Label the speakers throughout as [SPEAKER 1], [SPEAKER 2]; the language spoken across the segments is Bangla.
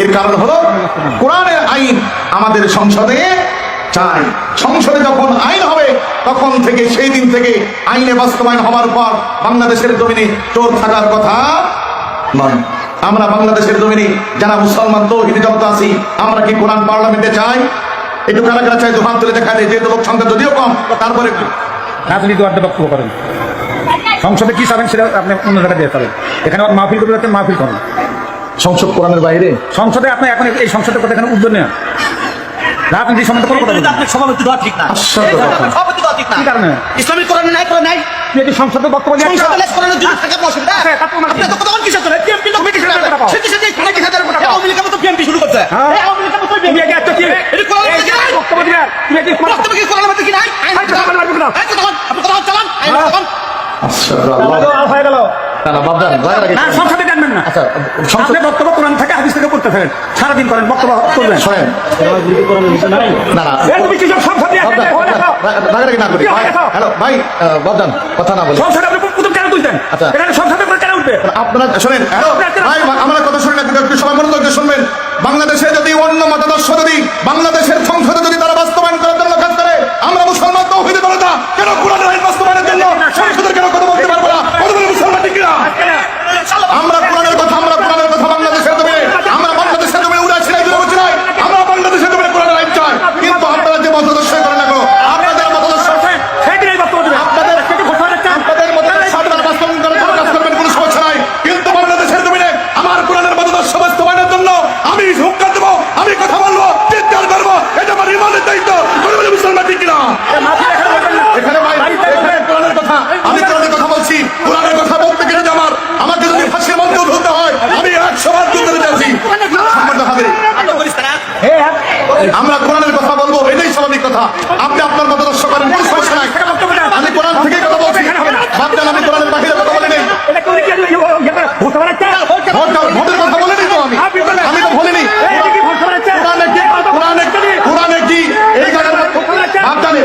[SPEAKER 1] এর কারণ হলো কোরআনের আইন আমাদের সংসদে চাই সংসদে যখন আইন হবে তখন থেকে সেই দিন থেকে আইনে বাস্তবায়ন হওয়ার পর বাংলাদেশের জমিনে চোর থাকার কথা নয়। আমরা বাংলাদেশের জমিনে যারা মুসলমান তো জব্দ আছি আমরা কি কোরআন পার্লামেন্টে চাই একটু কারা কারা চাই দোকান তুলে দেখা যায় যেহেতু লোক সংখ্যা যদিও কম তারপরে একটু।
[SPEAKER 2] রাজনীতি বক্তব্য করেন। সংসদে কি চাবেন সেটা আপনি অন্য জায়গায় দিয়ে পারেন এখানে মাহফিল করতে মাহফিল করেন।
[SPEAKER 1] সংসদ কোরআনের বাইরে?
[SPEAKER 2] সংসদে আপনি এখন এই সংসদের কথা এখানে উদ্যোগ নেন? রাজনীতি সম্বন্ধে কোনো কথা
[SPEAKER 3] কিন্তু
[SPEAKER 2] বলবেন
[SPEAKER 3] আপনার সভাপতি দেওয়া ঠিক না।
[SPEAKER 1] আশ্চর্য কথা।
[SPEAKER 3] সভাপতি দেওয়া ঠিক না।
[SPEAKER 2] কি কারণে?
[SPEAKER 3] ইসলামিক কোরআনে নাই করে নাই।
[SPEAKER 2] তুই যদি সংসদে বক্তব্য দিয়ে
[SPEAKER 3] সংসদে লেস কোরআনে যদি থাকে অসুবিধা।
[SPEAKER 2] আছে, তা তো
[SPEAKER 3] আপনি তো কতক্ষণ কিসের জন্য? পিএমপি লোক
[SPEAKER 2] তুমি কিসের কথা বলো?
[SPEAKER 3] সে কিসের জন্য
[SPEAKER 2] তুমি কিসের জন্য কথা
[SPEAKER 3] আওয়ামী লীগের মতো পিএমপি শুরু করছে?
[SPEAKER 2] হ্যাঁ।
[SPEAKER 3] আওয়ামী লীগের মতো
[SPEAKER 2] তুমি আগে একটা কি?
[SPEAKER 3] এটা কোরআনের মধ্যে কি
[SPEAKER 2] বক্তব্য দিবেন তুমি আগে
[SPEAKER 3] বক্তব্য কি কোরআনের মধ্যে কি নাই? আইন
[SPEAKER 2] আইন চালান, আইন
[SPEAKER 3] আইন চালান। আপনি কোরআন চালান আইন
[SPEAKER 2] হ্যাঁ।
[SPEAKER 3] চালান
[SPEAKER 1] আল্লাহ।
[SPEAKER 2] হয়ে গেল।
[SPEAKER 1] না, না, বাবজান, দয়া
[SPEAKER 2] না সংসদে জানবেন না
[SPEAKER 1] আচ্ছা,
[SPEAKER 2] আপনি বক্তব্য কোরআন থেকে হাদিস থেকে করতে থাকেন সারাদিন করেন বক্তব্য করবেন
[SPEAKER 1] শোনেন। না, না। ভাই, কথা না বলি। আচ্ছা। আপনারা শোনেন আমার কথা শুনে না কিন্তু একটু সবাই মনোযোগ দিয়ে শুনবেন বাংলাদেশে যদি অন্য মতাদর্শ যদি বাংলাদেশের সংসদে যদি তারা বাস্তবায়ন করে আমরা মুসলমান তো হইতে পারো না কেন কোরআনের আইন বাস্তবায়নের জন্য সংসদের কেন কথা বলতে পারব না কথা বলে মুসলমান ঠিক কিনা? আমরা কোরআনের কথা আমরা কোরআনের কথা বাংলাদেশের জমিনে আমরা বাংলাদেশের জমিনে উড়াচ্ছি না উড়াচ্ছি নাই আমরা বাংলাদেশের জমিনে কোরআনের আইন চাই কিন্তু আপনারা যে মতাদর্শ করেন না কেন আপনাদের মতাদর্শ
[SPEAKER 2] সেদিনই বক্তব্য দিবেন
[SPEAKER 1] আপনাদের
[SPEAKER 2] সেটি ঘোষণা দিচ্ছেন।
[SPEAKER 1] আপনাদের মধ্যে সাধারণ বাস্তবায়ন করার জন্য কাজ করবেন কোনো সমস্যা নাই কিন্তু বাংলাদেশের জমিনে আমার কোরআনের মতাদর্শ বাস্তবায়নের জন্য আমি হুক্কা দেবো আমি কথা বলব চিৎকার করব এটা আমার ইমানের দায়িত্ব বলে বলে মুসলমান ঠিক কিনা এখানে ভাই এখানে কোরআনের কথা আমি কোরআনের কথা বলছি কোরআনের কথা বলতে গেলে যে আমার আমাকে যদি ফাঁসির মঞ্চ ধরতে হয় আমি একশো বার যুদ্ধ যাচ্ছি সম্মানিত হাজিরিন,
[SPEAKER 3] আপনি করিস না
[SPEAKER 1] আমরা কোরআনের কথা বলব এটাই স্বাভাবিক কথা আপনি আপনার মতাদর্শ করেন কোনো সমস্যা নাই। আমি কোরআন থেকে কথা বলছি। ভাবছেন আমি কোরআনের বাহিরে কথা বলি নেই
[SPEAKER 2] এটা করে কি ইয়ে
[SPEAKER 1] ভোট- ভোটের কথা বলিনি তো আমি। আমি তো বলিনি।
[SPEAKER 2] এটা কি
[SPEAKER 1] কোরআনে কি কোরআনে কি এই জায়গায় ভাবজানে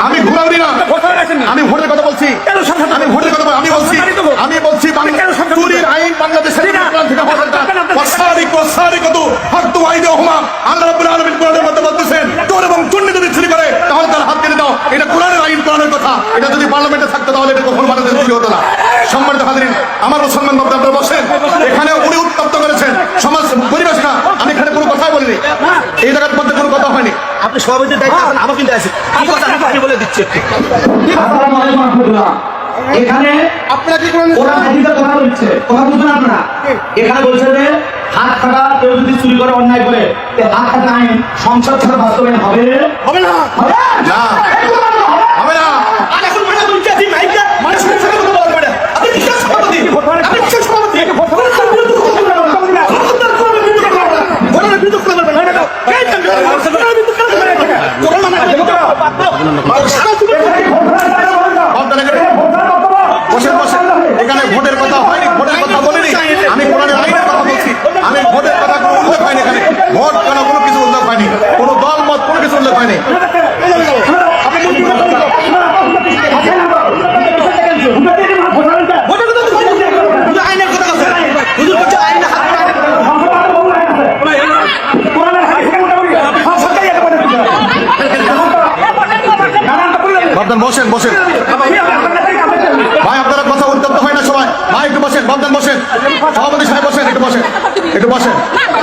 [SPEAKER 1] আমি ঘুরাবি না
[SPEAKER 2] ঘোষণা দিচ্ছেন
[SPEAKER 1] আমি ভোটের কথা বলছি
[SPEAKER 2] কেন সংসদে-
[SPEAKER 1] আমি ভোটের কথা বল- আমি বলছি আমি বলছি বাংলা-
[SPEAKER 2] কেন সংসদে-
[SPEAKER 1] চুরির আইন বাংলাদেশের
[SPEAKER 2] ঠিক আছে।
[SPEAKER 1] কোরআন থেকে হওয়া দরকার।
[SPEAKER 2] কেন আপনার-
[SPEAKER 1] ওয়াসারিক ওয়াসারিকাতু হাক্তু আইদিহুমা। আল্লাহ রাব্বুল আলামিন কোরআনের মধ্যে বলতেছেন, চোর এবং চুন্নি যদি চুরি করে, তাহলে তার হাত কেটে দাও। এটা কোরআনের আইন, কোরআনের কথা। এটা যদি পার্লামেন্টে থাকতো হতো না। সম্মানিত হাজিরিন, আমার মুসলমান বাবা আপনারা বসেন। এখানে উনি উত্তপ্ত করেছেন। সমাজ পরিবেশ না আমি এখানে কোনো কথাই বলিনি। এই জায়গার মধ্যে কোনো কথা হয়নি।
[SPEAKER 3] আপনি সভাপতির দায়িত্ব আমার কিন্তু আছে কি কথা? আপনি বলে দিচ্ছি।
[SPEAKER 4] এখানে
[SPEAKER 1] আপনারা কি করেন
[SPEAKER 4] কোরআন হাদিসের কথা বলছে। কথা বুঝছেন আপনারা? এখানে বলছে যে হাত কাটা কেউ যদি চুরি করে অন্যায় করে হাত কাটা আইন সংসদ ছাড়া বাস্তবায়ন হবে?
[SPEAKER 1] হবে না।
[SPEAKER 4] হবে?
[SPEAKER 1] না হবে না
[SPEAKER 3] আর এখন মানে বলছি আছি মাইকা মানুষের সাথে কথা বলবেন না আপনি কিসের সভাপতি আপনি কিসের সভাপতি কোরআনের বিরুদ্ধে কথা বলবেন না কোরআনের বিরুদ্ধে কথা বলবেন না কোরআনের বিরুদ্ধে কথা বলবেন না এই যে কোরআনের বিরুদ্ধে কথা বলবেন না কোরআন মানে সারা জীবন
[SPEAKER 1] আপনারা এখানে বসেন বসেন এখানে ভোটের কথা হয়নি ভোটের কথা বলিনি আমি কোরআনের আইনের কথা বলছি আমি ভোটের কথা কোনো উল্লেখ হয়নি এখানে ভোট কেন কোনো কিছু উল্লেখ হয়নি কোনো দল মত কোনো কিছু উল্লেখ হয়নি
[SPEAKER 3] ভোটের কথা তো হুজুর আইনের কথা আছে হুজুর বলছে
[SPEAKER 1] বাবদান বসেন বসেন। ভাই, আপনারা কথা উত্তপ্ত হয় না সবাই। ভাই, একটু বসেন বসেন। সভাপতি সাহেব বসেন, একটু বসেন একটু বসেন।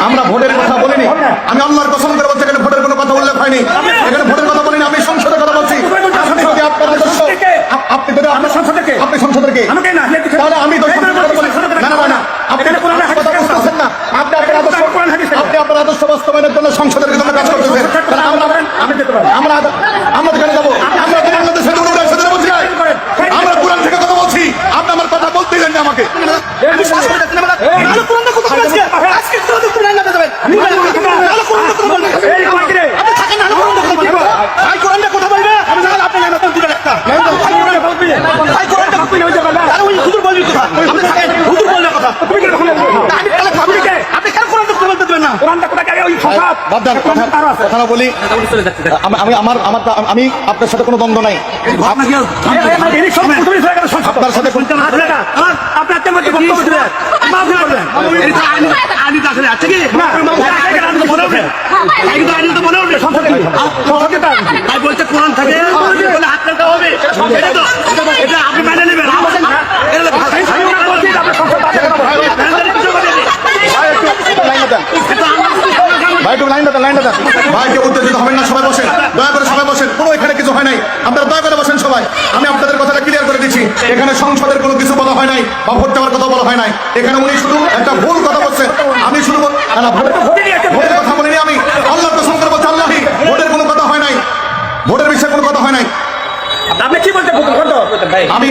[SPEAKER 1] আমরা ভোটের কথা বলিনি। আমি আল্লাহর কসম করে বলছি এখানে ভোটের কোনো কথা উল্লেখ হয়নি। এখানে ভোটের কথা বলিনি আমি সংসদের কথা বলছি। আপনার আপনি আপনার তাহলে আমি তো সংসদের কথা বলি না না না আপনি
[SPEAKER 2] এখানে কোরআনের হাদিস
[SPEAKER 1] কথা বুঝতেছেন না। আপনি আপনার আদর্শ
[SPEAKER 2] কোরআন হাদিস থেকে।
[SPEAKER 1] আপনি আপনার আদর্শ বাস্তবায়নের জন্য সংসদের জন্য কাজ করতেছেন আমরা
[SPEAKER 2] আমি যেতে
[SPEAKER 1] আমরা আমরা কেন যাব আমরা বাংলাদেশের জন্য বলছি আমরা কোরআন থেকে কথা বলছি। আপনি আমার কথা বলতেই দেন না আমাকে
[SPEAKER 3] আমি শ্বাস করে যাচ্ছি না মানে আলো কোরআন কথা বলছি আজকে আজকে কোরআন তো কোরআন না দেবেন আলো কোরআন কথা বলবেন আপনি থাকেন না আলো কোরআন কথা বলবেন ভাই কোরআন কথা বলবে আমি জানি আপনি জানেন আপনি দিবেন একটা ভাই কোরআন কথা বলবে আরে ওই হুজুর বলবি কথা আপনি থাকেন হুজুর বলবে কথা আমি তাহলে আপনি আপনি কেন কোরআন কথা বলতে দিবেন না
[SPEAKER 2] কোরআনটা কোথায় গেলে ওই
[SPEAKER 1] বাদ দেন, কথা- কথা না বলি আমি আমি আমার আমার আমি আপনার সাথে কোনো দ্বন্দ্ব নাই আপনার সাথে কোনো
[SPEAKER 3] আপনার তেমন বক্তব্য দিলেন মাফ করবেন আইনি দাখলে আছে কি আইনি তো মনে উঠবে আইনি তো আইনি তো মনে উঠবে তাই বলছে কোরআন থাকে বলে হাত ফেলতে হবে এটা তো এটা আপনি মেনে নেবেন এটা তো ভাষাই আমি ওরা বলছি যে আপনার সংসদ আছে কেন বলেন? মেনে কিছু বলেনি।
[SPEAKER 1] লাইনে দেন
[SPEAKER 3] এটা আমরা
[SPEAKER 1] ভাই একটু দেন। ভাই কেউ উত্তেজিত হবেন না সবাই বসেন। দয়া করে সবাই বসেন। কোনো এখানে কিছু হয় নাই। আপনারা দয়া করে বসেন সবাই। আমি আপনাদের কথাটা ক্লিয়ার করে দিচ্ছি। এখানে সংসদের কোনো কিছু বলা হয় নাই বা ভোট দেওয়ার কথা বলা হয় নাই। এখানে উনি শুধু একটা ভুল কথা বলছেন। আমি শুধু না, ভোটের কথা বলিনি আমি। আল্লাহ করে বলছি আল্লাহি ভোটের কোনো কথা হয় নাই। ভোটের বিষয়ে কোনো কথা হয় নাই।
[SPEAKER 2] আপনি কি বলতে
[SPEAKER 1] আমি